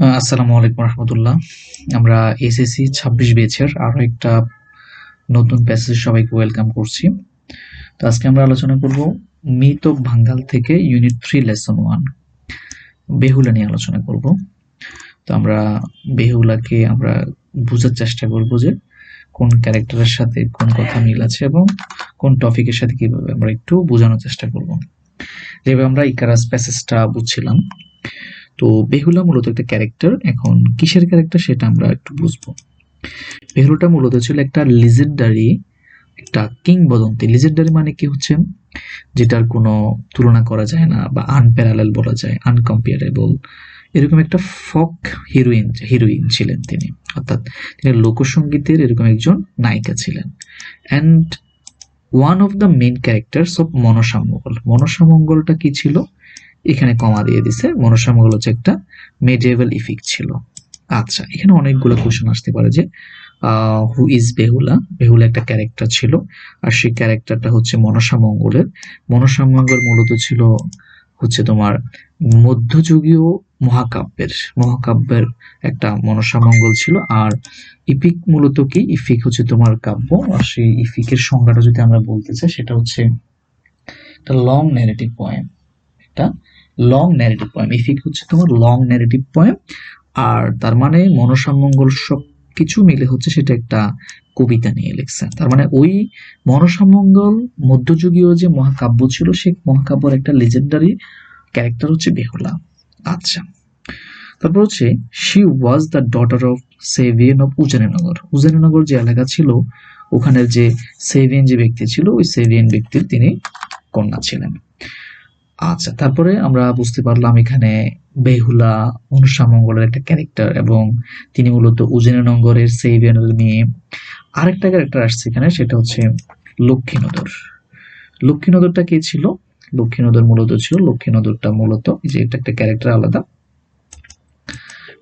আসসালামু আলাইকুম রহমতুল্লাহ। আমরা এসএসসি ছাব্বিশ বেচের আরও একটা নতুন প্যাসেজ সবাইকে ওয়েলকাম করছি। তো আজকে আমরা আলোচনা করব মিত ভাঙ্গাল থেকে unit three lesson one Behula নিয়ে আলোচনা করব। তো আমরা বেহুলাকে আমরা বোঝার চেষ্টা করব যে কোন ক্যারেক্টারের সাথে কোন কথা মিল আছে এবং কোন টপিকের সাথে কীভাবে আমরা একটু বোঝানোর চেষ্টা করব। যেভাবে আমরা ইকারাস প্যাসেজটা বুঝছিলাম। তো বেহুলা মূলত একটা ক্যারেক্টার এখন কিসের ক্যারেক্টার সেটা আমরা একটু বুঝব। বেহুলাটা মূলত ছিল একটা লিজেন্ডারি একটা কিংবদন্তি। লিজেন্ডারি মানে কি হচ্ছে? যেটার কোনো তুলনা করা যায় না বা আনপ্যারালেল বলা যায় আনকম্পেয়ারেবল এরকম একটা ফক হিরোইন হিরোইন ছিলেন তিনি। অর্থাৎ তিনি লোকসঙ্গীতের এরকম একজন নায়িকা ছিলেন। And one of the main characters of Manasamangal মনসামঙ্গলটা কি ছিল? এখানে কমা দিয়ে দিছে। মনসামঙ্গল হচ্ছে একটা মেডিয়েভাল ইফিক্ট ছিল। আচ্ছা এখানে অনেকগুলো কোশ্চেন আসতে পারে যে হু ইজ বেহুলা বেহুলা একটা ক্যারেক্টার ছিল, আর সেই ক্যারেক্টারটা হচ্ছে মনসা মঙ্গলের মনসা মঙ্গল মূলত ছিল হচ্ছে তোমার মধ্যযুগীয় মহাকাব্যের। মহাকাব্যের একটা মনসা মঙ্গল ছিল, আর ইপিক মূলত কি? ইফিক হচ্ছে তোমার কাব্য, আর সেই ইফিকের সংজ্ঞাটা যদি আমরা বলতে চাই, সেটা হচ্ছে একটা লং ন্যারেটিভ পয়েম একটা লং ন্যারেটিভ পয়েম ইফিক হচ্ছে তোমার লং ন্যারেটিভ পয়েম আর তার মানে মনসামঙ্গল সব কিছু মিলে হচ্ছে সেটা একটা কবিতা নিয়ে লিখছে। তার মানে ওই মনসামঙ্গল মধ্যযুগীয় যে মহাকাব্য ছিল সেই মহাকাব্যের একটা লেজেন্ডারি ক্যারেক্টার হচ্ছে বেহুলা। আচ্ছা তারপর হচ্ছে she was the daughter of সেভিয়েন of Ujaninagar Ujaninagar যে এলাকা ছিল, ওখানের যে সেভিয়েন যে ব্যক্তি ছিল, ওই সেভিয়েন ব্যক্তির তিনি কন্যা ছিলেন। আচ্ছা তারপরে আমরা বুঝতে পারলাম এখানে বেহুলা, অনুষা মঙ্গলের একটা ক্যারেক্টার এবং তিনি মূলত উজেনগরের সেইবেনের মেয়ে আরেকটা ক্যারেক্টার আসছে এখানে, সেটা হচ্ছে লক্ষ্মীনদর। লক্ষ্মীনদরটা কে ছিল? লক্ষ্মীনদর মূলত ছিল, লক্ষ্মীনদরটা মূলত যে এটা একটা ক্যারেক্টার আলাদা।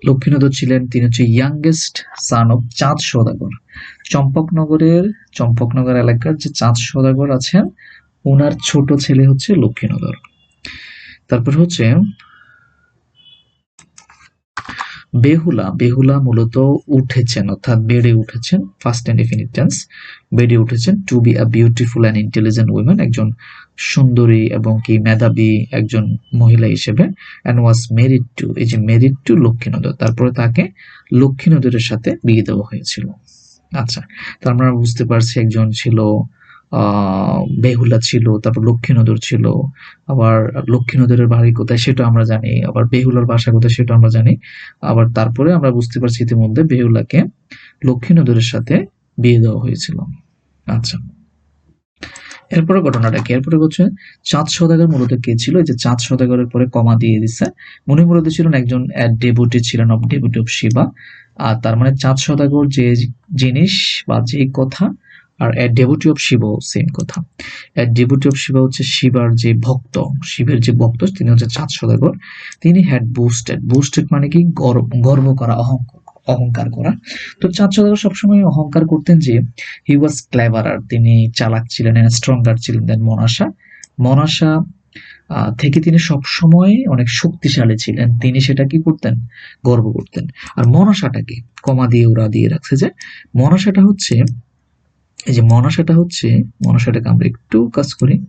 লক্ষ্মীনদর ছিলেন, তিনি হচ্ছে ইয়াংগেস্ট সান অফ চাঁদ সদাগর। চম্পকনগরের, চম্পকনগর এলাকার যে চাঁদ সদাগর আছেন ওনার ছোট ছেলে হচ্ছে লক্ষ্মীনগর তারপর হচ্ছে বেহুলা বেহুলা মূলত উঠেছেন, অর্থাৎ বেড়ে উঠেছেন ফার্স্ট এন্ড ডেফিনিট টেন্স বেড়ে উঠেছেন to be a beautiful and intelligent women একজন সুন্দরী এবং কি মেধাবী একজন মহিলা হিসেবে অ্যান্ড ওয়াজ মেরিড টু এই যে মেরিড টু লক্ষ্মীনদর তারপরে তাকে লক্ষ্মীনদরের সাথে বিয়ে দেওয়া হয়েছিল। আচ্ছা তার আমরা বুঝতে পারছি একজন ছিল বেহুলা ছিল, তারপর লক্ষ্মীনদর ছিল, আবার লক্ষ্মীনদরের বাড়ি কোথায় সেটা আমরা জানি, আবার বেহুলার বাসা কোথায় সেটা আমরা জানি, আবার তারপরে আমরা বুঝতে পারছি ইতিমধ্যে বেহুলাকে লক্ষ্মীনদরের সাথে বিয়ে দেওয়া হয়েছিল। আচ্ছা। এরপরে ঘটনাটা কি? এরপরে হচ্ছে চাঁদ সদাগর মূলত কে ছিল? এই যে চাঁদ সদাগরের পরে কমা দিয়ে দিচ্ছে উনি মূলত ছিলেন একজন ডেবুটি, ছিলেন অফ ডেবুটি অফ শিবা। আর তার মানে চাঁদ সদাগর যে জিনিস বা যে কথা আর ডেবুটি অফ শিব সেম কথা। ডেবুটি অফ শিবা হচ্ছে শিবার যে ভক্ত শিবের যে ভক্ত, তিনি হচ্ছে চাঁদ সদাগর। তিনি হ্যাড বুস্টেড বুস্টেড মানে কি? গর্ব করা, অহংকার অহংকার করা। তো চাঁদ সদাগর সবসময় অহংকার করতেন যে হি ওয়াজ ক্লেভারার তিনি চালাক ছিলেন স্ট্রঙ্গার ছিলেন দেন মনাসা মনাসা থেকে তিনি সব সময় অনেক শক্তিশালী ছিলেন। তিনি সেটা কি করতেন? গর্ব করতেন। আর মনসাটাকে কমা দিয়ে ওরা দিয়ে রাখছে যে মনসাটা হচ্ছে এই যে মনসাটা হচ্ছে মনসাটাকে আমরা একটু কাজ করি।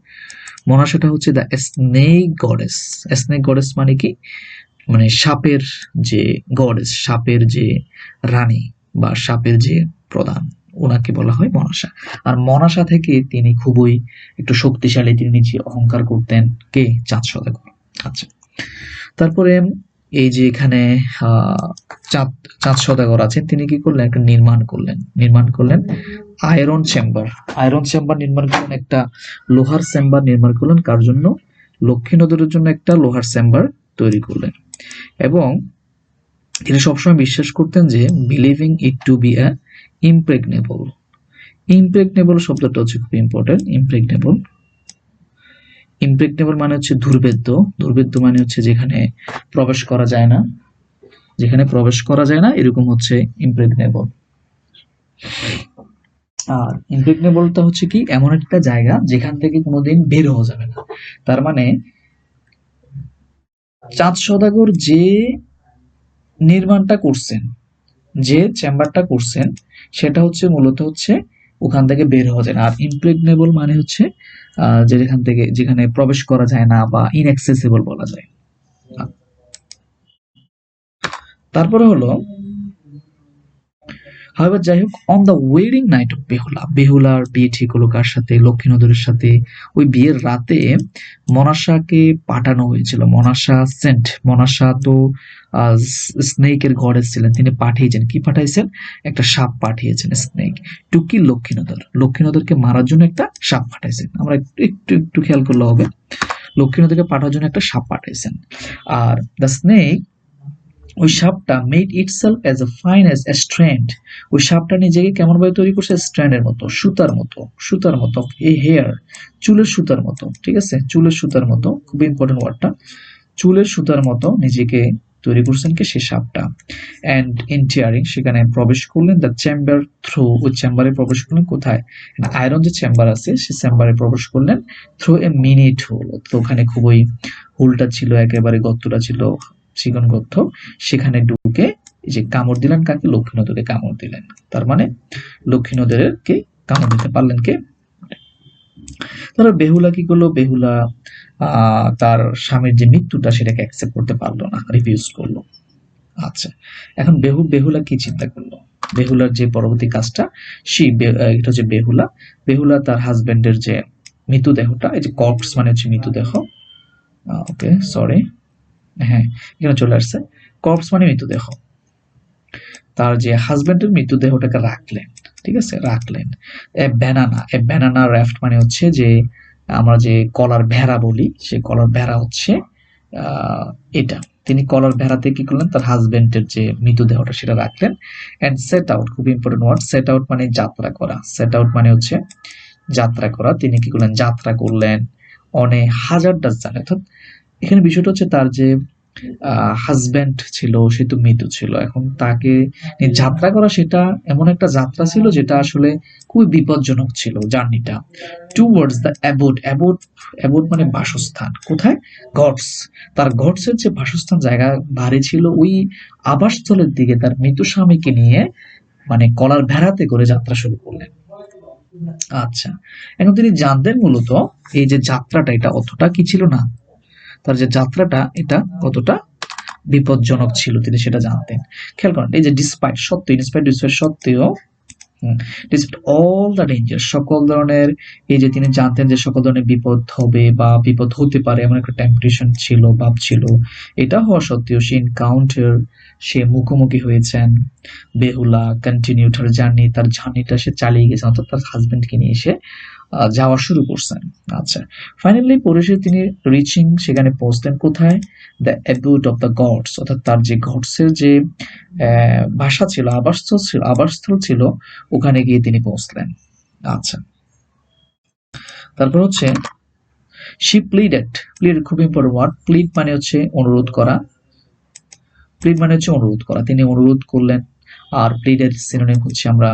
মনসাটা হচ্ছে the snake goddess snake goddess মানে কি? মানে সাপের যে গডেস সাপের যে রানী বা সাপের যে প্রধান, ওনাকে বলা হয় মনসা আর মনসা থেকে তিনি খুবই একটু শক্তিশালী, তিনি নিজে অহংকার করতেন, কে? চাঁদ সদাগর। আচ্ছা। তারপরে এই যে এখানে চাঁদ চাঁদ সদাগর আছেন তিনি কি করলেন? একটা নির্মাণ করলেন। নির্মাণ করলেন আয়রন চেম্বার। আয়রন চেম্বার নির্মাণ করলেন একটা লোহার চেম্বার নির্মাণ করলেন। কার জন্য? লক্ষ্মী লক্ষ্মীনগরের জন্য একটা লোহার চেম্বার তৈরি করলেন। এবং তিনি সবসময় বিশ্বাস করতেন যে believing it to be a impregnable impregnable শব্দটা হচ্ছে খুব ইম্পর্টেন্ট ইমপ্রেগনেবল ইমপ্রেগনেবল মানে হচ্ছে দুর্বেদ্য দুর্বেদ্য মানে হচ্ছে যেখানে প্রবেশ করা যায় না। যেখানে প্রবেশ করা যায় না, এরকম হচ্ছে ইমপ্রেগনেবল আর ইমপ্রেগনেবলটা হচ্ছে কি, এমন একটা জায়গা যেখান থেকে কোনোদিন বের হওয়া যাবে না। তার মানে চাঁদ সদাগর যে নির্মাণটা করছেন, যে চেম্বারটা করছেন, সেটা হচ্ছে মূলত হচ্ছে ওখান থেকে বের হওয়া যায় না। আর ইমপ্রেগনেবল মানে হচ্ছে যেখান থেকে যেখানে প্রবেশ করা যায় না বা ইনএক্সেসিবল বলা যায়। তারপরে হলো হাইবার যাই হোক on the wedding night of Behula বেহুলার বিয়ে ঠিক হলো কার সাথে? লক্ষ্মীনগরের সাথে। ওই বিয়ের রাতে মনাসাকে পাঠানো হয়েছিল, মনাসা সেন্ট। মনাসা তো স্নেকের গডেস ছিলেন তিনি পাঠিয়েছেন। কি পাঠাইছেন? একটা সাপ পাঠিয়েছেন স্নেক টু কিল লক্ষ্মীনগর লক্ষ্মীনগরকে মারার জন্য একটা সাপ পাঠাইছেন। আমরা একটু একটু একটু খেয়াল করলে হবে। লক্ষ্মীনগরকে পাঠানোর জন্য একটা সাপ পাঠাইছেন। আর দ্য স্নেক ওই সাপটা made itself as a fine as a strand ওই সাপটা নিজেকে কেমন ভাবে তৈরি করছে? স্ট্র্যান্ডের মতো, সুতার মতো সুতার মতো এ হেয়ার চুলের সুতার মতো, ঠিক আছে? চুলের সুতার মতো, খুব ইম্পর্টেন্ট ওয়ার্ডটা চুলের সুতার মতো নিজেকে তৈরি করছেন কি সে সাপটা। অ্যান্ড এন্টিয়ারিং সেখানে প্রবেশ করলেন দ্য চেম্বার থ্রু ওই চেম্বারে প্রবেশ করলেন কোথায়? আয়রন যে চেম্বার আছে সে চেম্বারে প্রবেশ করলেন থ্রু এ মিনিট হোল তো ওখানে খুবই হোলটা ছিল, একেবারে গর্তটা ছিল চিকন গর্ত সেখানে ঢুকে যে কামড় দিলেন কাকে? লক্ষ্মী নদীকে কামড় দিলেন। তার মানে লক্ষ্মী নদীকে কামড় দিতে পারলেন কে? তারপর বেহুলা কি করল? বেহুলা তার স্বামীর যে মৃত্যুটা সেটাকে অ্যাকসেপ্ট করতে পারল না রিফিউজ করল। আচ্ছা এখন বেহু, বেহুলা কি চিন্তা করল? বেহুলার যে পরবর্তী কাজটা সেই এটা হচ্ছে বেহুলা। বেহুলা তার হাজবেন্ডের যে মৃতদেহটা, এই যে কর্পস মানে হচ্ছে মৃতদেহ। ওকে সরি হ্যাঁ এখানে চলে আসছে। কর্পস মানে মৃতদেহ। তার যে হাজবেন্ডের মৃতদেহটাকে রাখলেন, ঠিক আছে? রাখলেন। A banana a banana raft মানে হচ্ছে যে আমরা যে কলার ভেড়া বলি, সে কলার ভেড়া হচ্ছে এটা। তিনি কলার ভেড়াতে কি করলেন? তার হাজবেন্ডের যে মৃতদেহটা সেটা রাখলেন। অ্যান্ড সেট আউট খুব ইম্পর্টেন্ট ওয়ার্ড সেট আউট মানে যাত্রা করা। সেট আউট মানে হচ্ছে যাত্রা করা। তিনি কি করলেন? যাত্রা করলেন। অনেক হাজার ডাজন অর্থাৎ এখানে বিষয়টা হচ্ছে তার যে হাজবেন্ড ছিল, সে তো মৃত ছিল। এখন তাকে যাত্রা করা সেটা এমন একটা যাত্রা ছিল যেটা আসলে খুবই বিপজ্জনক ছিল জার্নিটা। টুয়ার্ডস দ্য অ্যাবোড অ্যাবোড অ্যাবোড মানে বাসস্থান। কোথায়? গডস তার গডসের যে বাসস্থান জায়গা ভারী ছিল, ওই আবাসস্থলের দিকে তার মৃত স্বামীকে নিয়ে মানে কলার ভেড়াতে করে যাত্রা শুরু করলেন। আচ্ছা। এখন তিনি জানতেন মূলত এই যে যাত্রাটা, এটা অতটা কি ছিল না? তার যে যাত্রাটা, এটা কতটা বিপজ্জনক ছিল তিনি সেটা জানতেন। খেয়াল করেন, এই যে ডিসপাইট সত্ত্বেও ইনস্পাইট ডিসপাইট সত্ত্বেও ডিসপাইট অল দ্য ডেঞ্জার সকল ধরনের এই যে তিনি জানতেন যে সকল ধরনের বিপদ হবে বা বিপদ হতে পারে, এমন একটা টেম্পটেশন ছিল, ভাব ছিল, এটা হওয়া সত্ত্বেও সে এনকাউন্টার সে মুখোমুখি হয়েছেন। বেহুলা কন্টিনিউ জার্নি তার জার্নিটা সে চালিয়ে গেছেন, অর্থাৎ তার হাজবেন্ডকে নিয়ে এসে যাওয়া শুরু করছেন। আচ্ছা ফাইনালি পরিশেষে তিনি রিচিং সেখানে পৌঁছতেন কোথায়? The abode of the gods অর্থাৎ তার যে গডসের যে বাসা ছিল, আবাসস্থল ছিল আবাসস্থল ছিল, ওখানে গিয়ে তিনি পৌঁছলেন। আচ্ছা তারপর হচ্ছে শি প্লিড প্লিডেড প্লিড খুব ইম্পর্টেন্ট ওয়ার্ড প্লিড মানে হচ্ছে অনুরোধ করা। প্লিড মানে হচ্ছে অনুরোধ করা, তিনি অনুরোধ করলেন। আর প্লিডের সিনোনিম হচ্ছে আমরা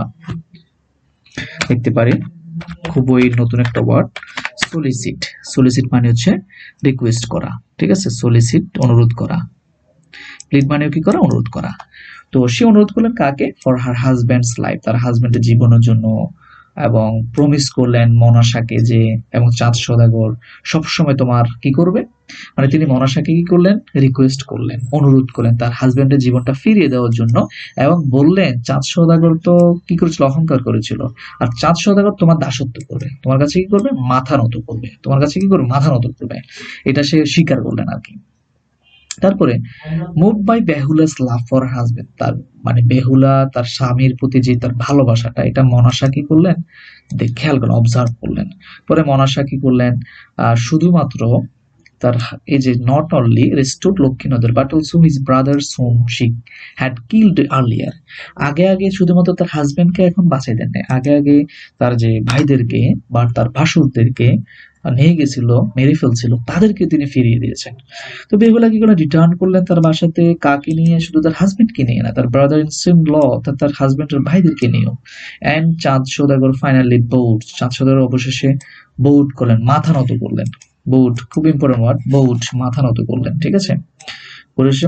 দেখতে পারি। খুবই নতুন একটা ওয়ার্ড সলিসিট সলিসিট মানে হচ্ছে রিকোয়েস্ট করা, ঠিক আছে? সলিসিট অনুরোধ করা। প্লিড মানেও কি করা? অনুরোধ করা। তো সে অনুরোধ করলেন কাকে? ফর হার হাজব্যান্ডস লাইফ তার হাজব্যান্ডের জীবনের জন্য এবং প্রমিস করলেন মনাসাকে যে, এবং চাঁদ সদাগর সবসময় তোমার কি করবে? মানে তিনি মনাসাকে কি করলেন? রিকোয়েস্ট করলেন, অনুরোধ করলেন তার হাজবেন্ডের জীবনটা ফিরিয়ে দেওয়ার জন্য এবং বললেন, চাঁদ সদাগর তো কি করেছিল? অহংকার করেছিল। আর চাঁদ সদাগর তোমার দাসত্ব করবে। তোমার কাছে কি করবে? মাথা নত করবে। তোমার কাছে কি করবে? মাথা নত করবে। এটা সে স্বীকার করলেন আর কি। তারপরে move by Behula's love for husband তার মানে বেহুলা তার স্বামীর প্রতি যে তার ভালোবাসাটা, এটা মনাসা কি করলেন? খেয়াল করলেন অবজার্ভ করলেন। পরে মনাসা কি করলেন? শুধুমাত্র তার এই যে not only restore লক্ষ্মীনদের but also his brother some she had killed earlier আগে আগে শুধুমাত্র তার হাজবেন্ডকে এখন বাঁচাই দেন। আগে আগে তার যে ভাইদেরকে বা তার ভাসুরদেরকে নিয়ে গেছিল, মেরে ফেলছিল, তাদেরকে তিনি ফিরিয়ে দিয়েছেন। তো বেহুলা কি করে রিটার্ন করলেন তার বাসাতে? কাকে নিয়ে? শুধু তার হাজবেন্ডকে নিয়ে না, তার ব্রাদার ইন সিম ল অর্থাৎ তার হাজবেন্ডের ভাইদেরকে নিয়েও। অ্যান্ড চাঁদ সৌদাগর ফাইনালি বৌট চাঁদ সৌদাগর অবশেষে বৌট করলেন, মাথা নত করলেন। বৌট খুব ইম্পর্টেন্ট ওয়ার্ড বৌট মাথা নত করলেন ঠিক আছে? পরিশেষে